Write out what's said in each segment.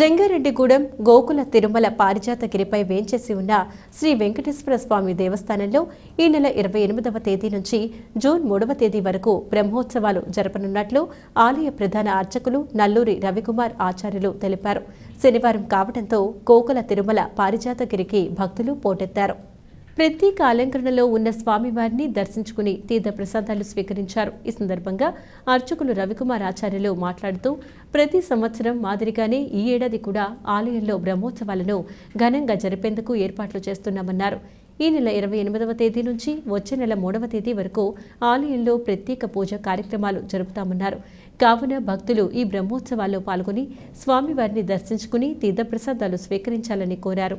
జంగారెడ్డిగూడెం గోకుల తిరుమల పారిజాతగిరిపై వేంచేసి ఉన్న శ్రీ వెంకటేశ్వర స్వామి దేవస్థానంలో ఈ నెల ఇరవై ఎనిమిదవ తేదీ నుంచి జూన్ మూడవ తేదీ వరకు బ్రహ్మోత్సవాలు జరపనున్నట్లు ఆలయ ప్రధాన అర్చకులు నల్లూరి రవికుమార్ ఆచార్యులు తెలిపారు. శనివారం కావడంతో గోకుల తిరుమల పారిజాతగిరికి భక్తులు పోటెత్తారు. ప్రత్యేక అలంకరణలో ఉన్న స్వామివారిని దర్శించుకుని తీర్థ ప్రసాదాలు స్వీకరించారు. ఈ సందర్భంగా అర్చకులు రవికుమార్ ఆచార్యులు మాట్లాడుతూ ప్రతి సంవత్సరం మాదిరిగానే ఈ ఏడాది కూడా ఆలయంలో బ్రహ్మోత్సవాలను ఘనంగా జరిపేందుకు ఏర్పాట్లు చేస్తున్నామన్నారు. ఈ నెల ఇరవై ఎనిమిదవ తేదీ నుంచి వచ్చే నెల మూడవ తేదీ వరకు ఆలయంలో ప్రత్యేక పూజ కార్యక్రమాలు జరుపుతామన్నారు. కావున భక్తులు ఈ బ్రహ్మోత్సవాల్లో పాల్గొని స్వామివారిని దర్శించుకుని తీర్థప్రసాదాలు స్వీకరించాలని కోరారు.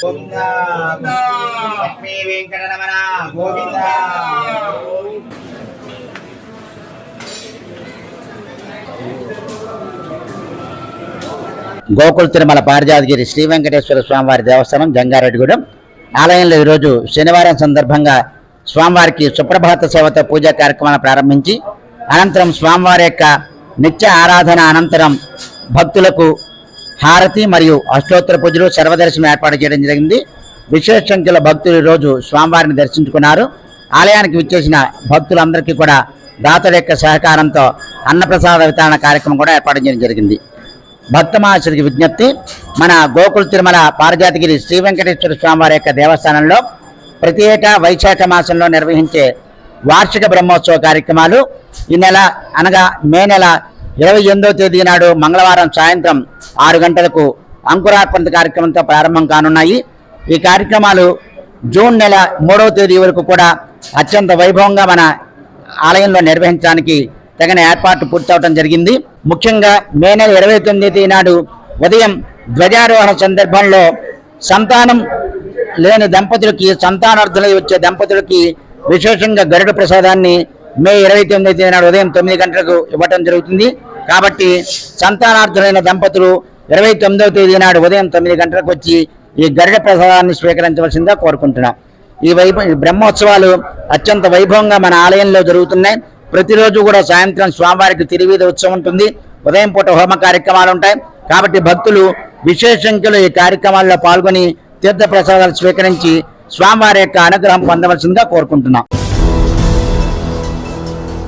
సర్వం గోవింద. గోకుల తిరుమల పారిజాతగిరి శ్రీ వెంకటేశ్వర స్వామివారి దేవస్థానం జంగారెడ్డిగూడెం. ఆలయంలో ఈరోజు శనివారం సందర్భంగా స్వామివారికి సుప్రభాత సేవతో పూజా కార్యక్రమాన్ని ప్రారంభించి అనంతరం స్వామివారి యొక్క నిత్య ఆరాధన అనంతరం భక్తులకు హారతి మరియు అష్టోత్తర పూజలు సర్వదర్శనం ఏర్పాటు చేయడం జరిగింది. విశేష సంఖ్యలో భక్తులు ఈరోజు స్వామివారిని దర్శించుకున్నారు. ఆలయానికి విచ్చేసిన భక్తులందరికీ కూడా దాతల యొక్క సహకారంతో అన్నప్రసాద వితరణ కార్యక్రమం కూడా ఏర్పాటు చేయడం జరిగింది. భక్త మహాశుడికి విజ్ఞప్తి మన గోకుల తిరుమల పారజాతగిరి శ్రీ వెంకటేశ్వర స్వామివారి యొక్క దేవస్థానంలో ప్రతి ఏటా వైశాఖ మాసంలో నిర్వహించే వార్షిక బ్రహ్మోత్సవ కార్యక్రమాలు ఈ నెల అనగా మే నెల ఇరవై ఎనిమిదవ తేదీ నాడు మంగళవారం సాయంత్రం ఆరు గంటలకు అంకురార్పణ కార్యక్రమంతో ప్రారంభం కానున్నాయి. ఈ కార్యక్రమాలు జూన్ నెల మూడవ తేదీ వరకు కూడా అత్యంత వైభవంగా మన ఆలయంలో నిర్వహించడానికి తగిన ఏర్పాట్లు పూర్తవడం జరిగింది. ముఖ్యంగా మే నెల ఇరవై తొమ్మిది నాడు ఉదయం ధ్వజారోహణ సందర్భంలో సంతానం లేని దంపతులకి సంతానార్థులై వచ్చే దంపతులకి విశేషంగా గరుడ ప్రసాదాన్ని మే ఇరవై తొమ్మిది నాడు ఉదయం తొమ్మిది గంటలకు ఇవ్వటం జరుగుతుంది. కాబట్టి సంతానార్థులైన దంపతులు ఇరవై తొమ్మిదవ తేదీ నాడు ఉదయం తొమ్మిది గంటలకు వచ్చి ఈ గరుడ ప్రసాదాన్ని స్వీకరించవలసిందిగా కోరుకుంటున్నాం. ఈ వైభవ ఈ బ్రహ్మోత్సవాలు అత్యంత వైభవంగా మన ఆలయంలో జరుగుతున్నాయి. ప్రతిరోజు కూడా సాయంత్రం స్వామివారికి తిరువీధి ఉత్సవం ఉంటుంది. ఉదయం పూట హోమ కార్యక్రమాలు ఉంటాయి. కాబట్టి భక్తులు విశేష సంఖ్యలో ఈ కార్యక్రమాల్లో పాల్గొని తీర్థ ప్రసాదాలు స్వీకరించి స్వామివారి యొక్క అనుగ్రహం పొందవలసిందిగా కోరుకుంటున్నాం.